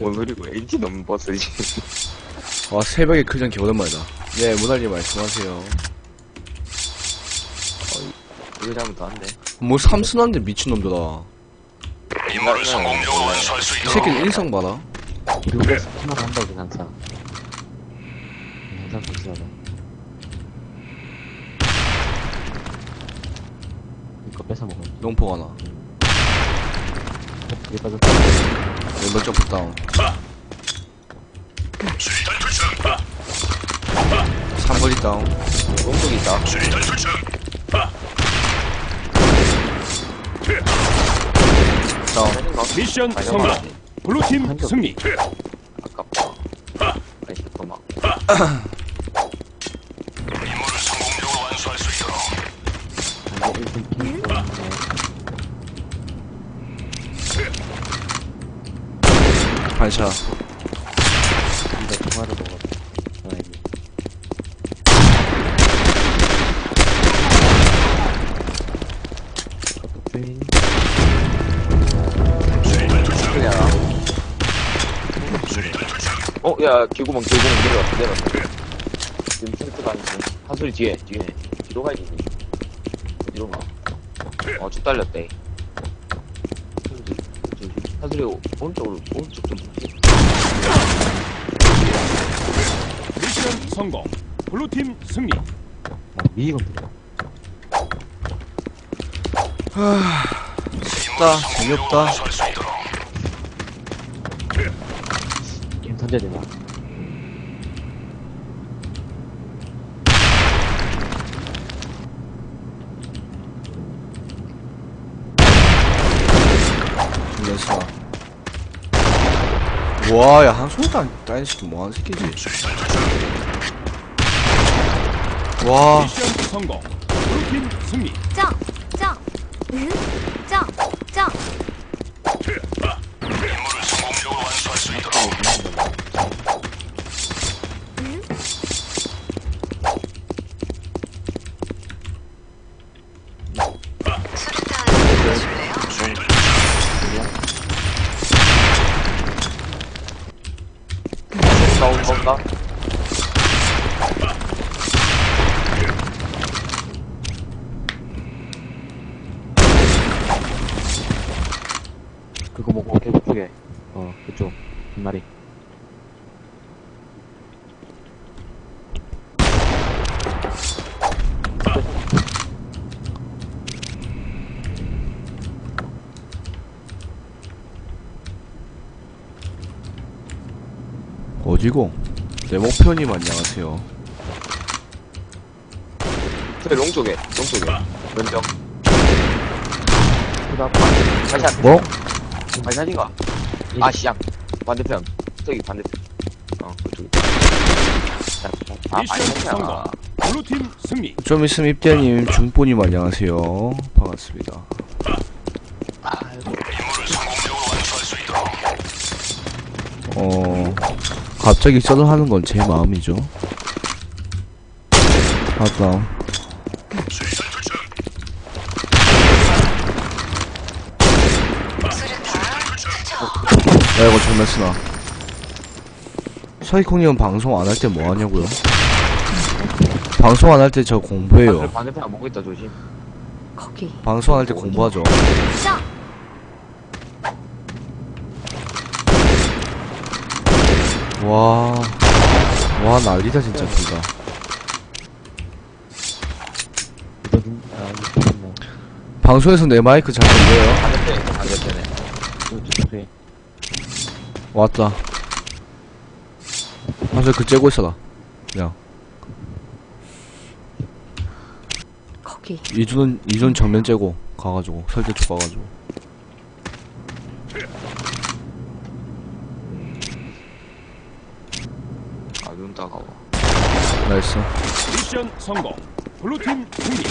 뭐 그리고 엔진 없는 버스지. 와 새벽에 클전 개 오랜만이다. 네 문화님 말씀하세요. 이거 잘못 안 돼. 뭐 삼순한데 미친놈들아. 임무를 성공적으로 완수할 수이 새끼는 일상 봐라. 원래 스마트 한다고 항상 항상 불순하다 이거 뺏어 먹어. 하나. 이게 빠졌 왼발 점프 다운 3거리 다운 오른쪽에 있다. 다운 미션 많이 성공. 블루팀. 승리. 아깝다. 아이, 잠깐만. 이제 1분 핑 있네 이거 통화를 먹었어 전화기 커피 알아. 어, 야, 개구멍, 개구멍 내려왔어, 내려왔어. 지금 센트가 아니고. 하수리 뒤에, 뒤에. 뒤로 가야지. 뒤로 가. 어, 쭉 달렸대. 오- 오른쪽으로, 오른쪽 좀 볼게. 미션 성공. 블루팀 승리. 아 미건드려 쉽다 재미없다 게임 던져야 되나 연수아 와야 한손도 안 따인 새끼 뭐하는 새끼지 와 승리. 짱! 짱! 응? 짱! 짱! 응? 온다. 그거 먹고 계속 쪽에. 어 그쪽 한 마리. 어디고 내 목표님 안녕하세요 저기 롱쪽에, 롱 쪽에. 왼쪽. 그다 다시 한 뭐? 발사진가? 아, 시장. 반대편. 저기 반대편. 어, 그쪽에. 아. 성공. 블루팀 승리. 좀 있으면 입대님 중보님 안녕하세요 반갑습니다 어 갑자기 쩌는하는 건 제 마음이죠. 맞다 야 이거 정말 쓰나. 서이콩님은 방송 안 할 때 뭐 하냐고요? 방송 안 할 때 저 공부해요. 반대- 반대편 안 보고 있다, 조심. 거기. 방송 안 할 때 공부하죠 와, 와 난리다 진짜 둘 다. 이거 눈, 아 이거 좋네 방송에서 내 마이크 잘 반대편에. 저쪽 쪽에 왔다. 방송 그 째고 있어라. 야, 거기 이준은 이준 정면 째고 가가지고 설대 쪽 가가지고. 아, 눈 따가워. 나이스. 미션 성공. 블루팀 승리.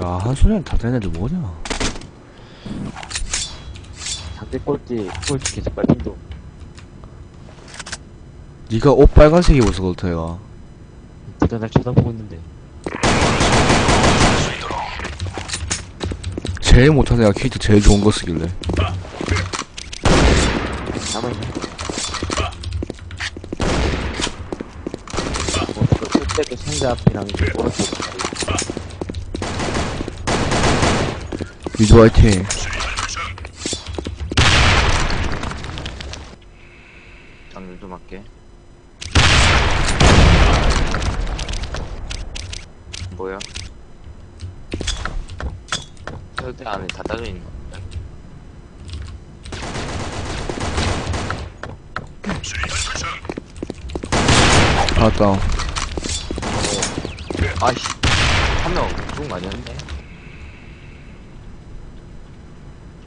야 한소년 다 되는 애들 뭐냐? 상대 꼴찌 꼴찌 계속 빨간도 네가 옷 빨간색 입어서 그렇다 얘가. 진짜 날 쳐다보고 있는데 제일 못하는 애가 캐릭터 제일 좋은 거 쓰길래. 있네. 뭐, 그, 상자 앞이랑 오른쪽 위도 화이팅. 장전 좀 할게. 뭐야? 절대 안에 다 따져 있는 거 같아. 하나 다운. 아이씨. 한명 죽은 거 아니었네?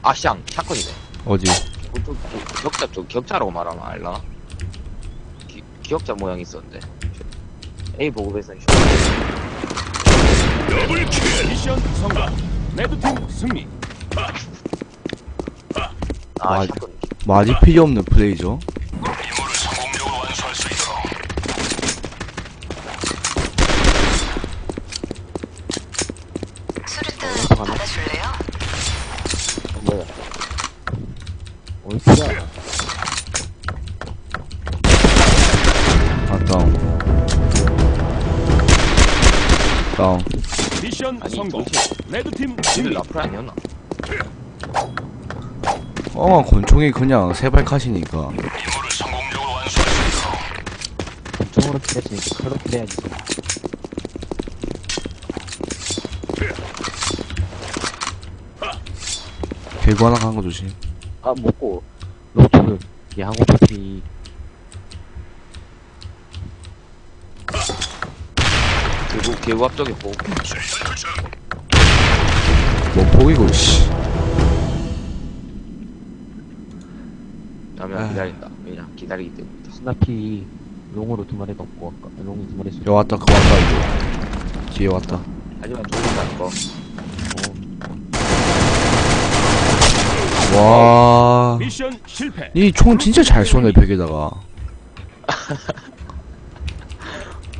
아, 샹. 샷건이네. 어디? 그쪽, 그 격자 쪽, 격자라고 말하면 알나? 기, 기억자 모양이 있었는데. A 보급에서는 미션 성공. 레드팀 승리. 아, 아, 샷건. 말이 필요 없는 플레이죠. 다운. 미션 아니, 성공. 레드팀 쟤들 승리. 라플 아니었나? 어, 권총이 그냥 세발카시니까. 권총으로 킬했으니까 칼로 킬해야지. 개구 하나 간 거 조심. 아, 먹고, 로트, 야구 파티, 개구, 개구 앞쪽에 보고. 뭐 폭이고, 씨. 라면 아. 기다린다. 왜냐, 기다리기 때문에. 스나피, 롱으로 두 마리 넣고, 아까, 롱이 두 마리 여 왔다, 그거 왔다, 이거. 뒤에 왔다. 하지만 돌린다는 거. 와. 미션 실패. 이 총 진짜 잘 쏘네, 벽에다가.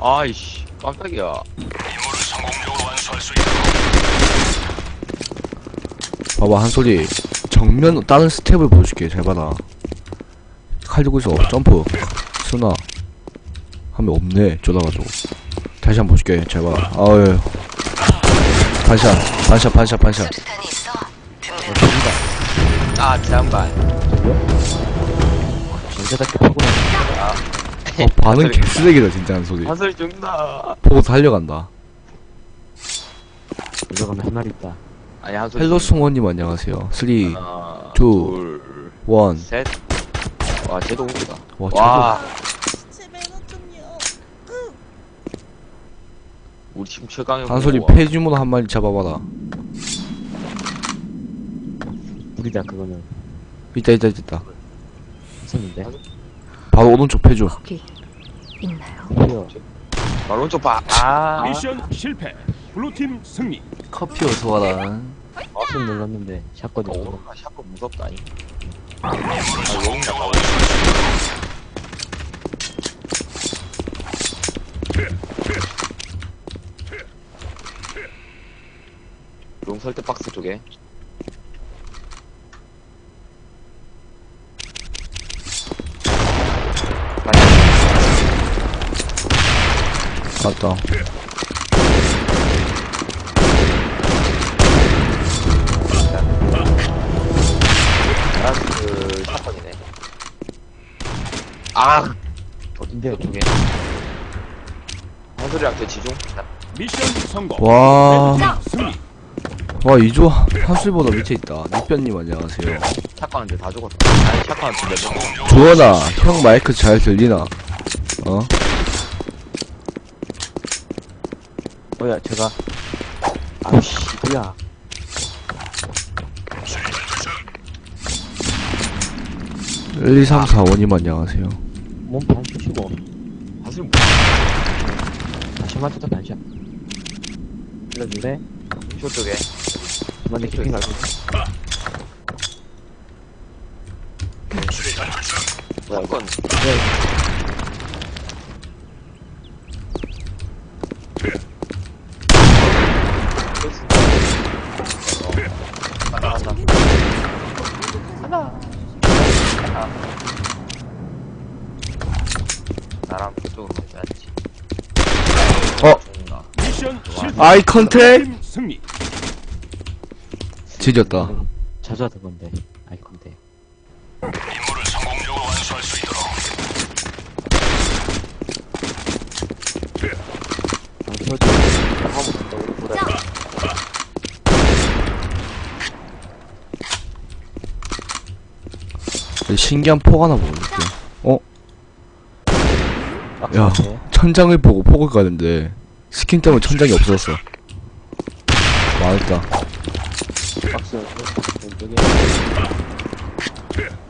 아이씨, 깜짝이야. 봐봐, 한 소리. 정면, 다른 스텝을 보여줄게. 잘 봐라. 칼 들고 있어. 점프. 쓰나. 하면 없네. 쫄아가지고. 다시 한번 보여줄게. 잘 봐. 아유. 반샷. 반샷, 반샷, 반샷. 아, 제한발. 전자답게 파고 나 어, 반응 개쓰레기다, 진짜 한 소리. 화살 죽나. 보고 달려간다. 들어가면 한 마리 있다. 아니, 한 소리. 헬로. 승원님 안녕하세요. 3, 2, 1. 하나, 둘, 둘, 셋. 와, 쟤도 웃기다. 와, 와, 제. 우리 팀 최강의 한 소리 후보가. 폐주문 한 마리 잡아봐라. 물이다, 그거는. 있다, 있다, 있다. 있었는데. 바로 오른쪽 폐주. 거기 있나요? 필요. 바로 오른쪽 봐. 아, 미션 실패. 블루팀 승리. 커피 어서 와라. 마우스 눌렀는데, 샷건이 어, 없어. 오른쪽 샷건 무섭다, 아니. 아, 용이다, 봐. 용 설대 박스 쪽에. 맞다. 라스 샷건이네. 아! 어딘데요, 쪽에. 한소리한테 지중? 미션 성공. 와, 레드팀 승리. 와, 이조 한술보다 밑에 있다. nik변님 안녕하세요. 샷건한테 다 죽었다. 아니, 샷건한테 몇 명. 주원아, 형 마이크 잘 들리나? 어? 뭐야, 제가. 아우씨, 뭐야. 일, 2, 3, 4, 5님 안녕하세요. 몸 한소리 뭐, 다시 맞췄다, 반샷. 일러줄래? 쇼 쪽에. 그만에 키핑 갈고. 샷건. 간다, 간다. 아. 나랑 그쪽으로 가야지. 어. 뭔가. 미션 실패. 아이 컨택 블루팀 승리. 지졌다 자주 하던 건데. 아이콘데. 점. 신기한 폭 하나 보여줄게 어? 야 빡센데? 천장을 보고 폭을 가는데 스킨 때문에 천장이 없어졌어 망했다 박스 왼쪽에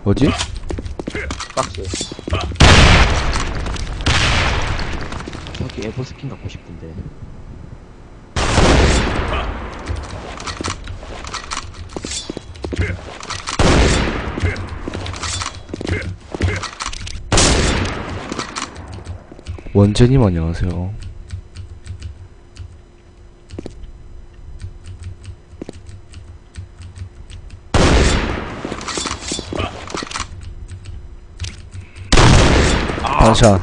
뭐지? 박스. 저기 에버 스킨 갖고 싶은데. 원재님 안녕하세요 더.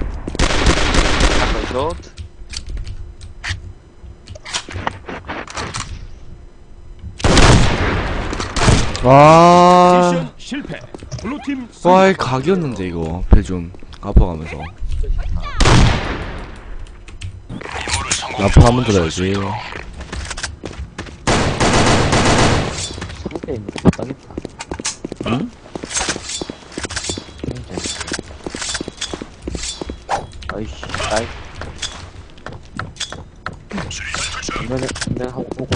와 미션 실패. 블루팀. 와이 각이었는데 이거 배 좀 아파가면서 아파 한번 들어야지 상대 있는 거못 당했다. 응? 아이씨, 나이. 전면에, 전면 하고 보고.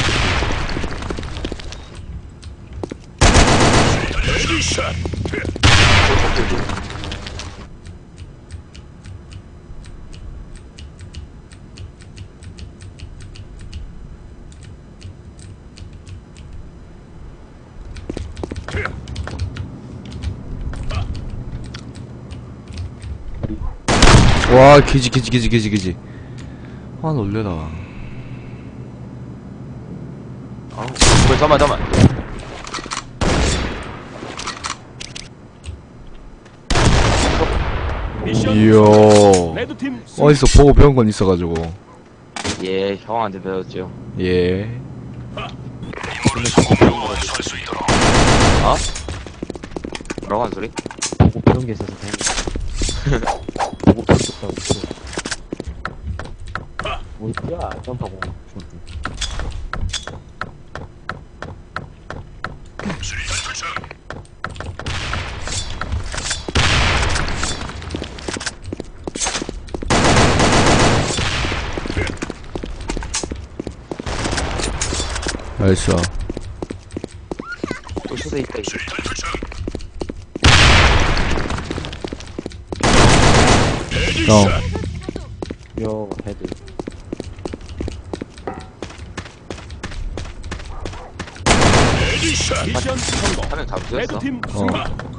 와 기지 기지 기지 기지 기지 아 놀래라 아우, 왜, 잠깐만, 잠깐만. 미션 이야. 어디서 보고 배운 건 있어가지고 예, 형한테 배웠죠. 예 어? 뭐라고 한 소리? 보고 배운 게 있어서 다행이다. 보고 배웠다고. 우리 야 점프하고. 알았어 또 수세 있다, 이거. 형 요, 헤드. 미션 성공. 하면 잡으셨어? 레드팀 어. 승리.